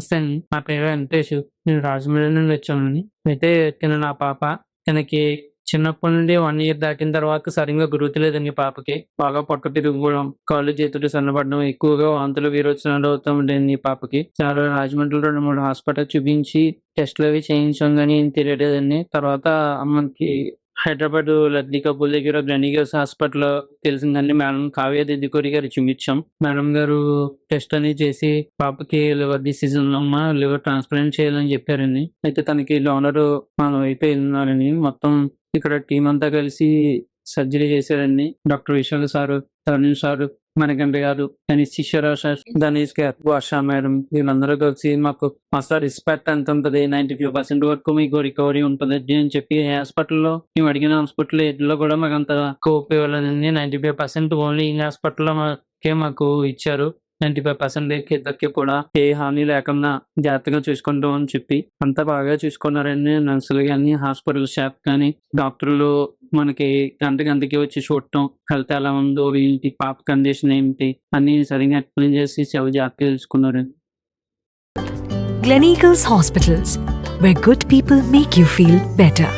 నమస్తే అండి నా పేరు వెంకటేష్. నేను రాజమండ్రి నుండి వచ్చానండి. అయితే తిన నా పాప తనకి చిన్నప్పటి నుండి వన్ ఇయర్ దాటిన తర్వాత సరిగ్గా గ్రోత్ లేదండి పాపకి. బాగా పొట్ట తిరుగుకోవడం కాళ్ళు చేతులు సన్నపడడం ఎక్కువగా వాంతులు విరోచనాలు అవుతూ ఉండేది పాపకి. చాలా రాజమండ్రిలో రెండు మూడు హాస్పిటల్ చూపించి టెస్ట్లు అవి చేయించాం కానీ ఏం తెలియలేదండి. తర్వాత మనకి హైదరాబాద్ లద్ది కపూర్ దగ్గర గ్రనీగర్స్ హాస్పిటల్ తెలిసిందండి మేడం. కావ్య దిద్దుకోరి గారు చూపించాం మేడం గారు టెస్ట్ అనేది చేసి పాపకి లివర్ డిసీజ్ ఉందమ్మా లివర్ ట్రాన్స్ప్లాంట్ చేయాలని చెప్పారండి. అయితే తనకి డోనర్ మనం అయితే ఉన్నారని మొత్తం ఇక్కడ టీం అంతా కలిసి సర్జరీ చేశారండి. Doctor Vishal sir Tarun sir Manikanta గారు శిష్యరావు శిష్యరాశ ధనీష్ గారు వర్ష మేడం వీళ్ళందరూ కలిసి మాకు మస్తు రెస్పెక్ట్ ఎంత ఉంటుంది నైన్టీ ఫైవ్ పర్సెంట్ వరకు మీకు రికవరీ ఉంటుంది అని చెప్పి హాస్పిటల్లో మేము అడిగిన హాస్పిటల్ ఏట్లో కూడా మాకు అంత కోప్ ఇవ్వలేదండి. నైన్టీ ఫైవ్ పర్సెంట్ ఓన్లీ ఈ హాస్పిటల్లో మాకే మాకు ఇచ్చారు. నైన్టీ ఫైవ్ పర్సెంట్ ఇద్దరికి కూడా ఏ హాని లేకుండా జాగ్రత్తగా చూసుకుంటాం అని చెప్పి అంతా బాగా చూసుకున్నారని నర్సులు కానీ హాస్పిటల్ స్టాఫ్ కానీ డాక్టర్లు మనకి గంట గంటకి వచ్చి చూడటం హెల్త్ ఎలా ఉందో ఏంటి పాప కండిషన్ ఏంటి అన్ని సరిగ్గా ఎక్స్ప్లెయిన్ చేసి చాలా జాగ్రత్తగా తెలుసుకున్నారు Gleneagles hospitals where good people make you feel better.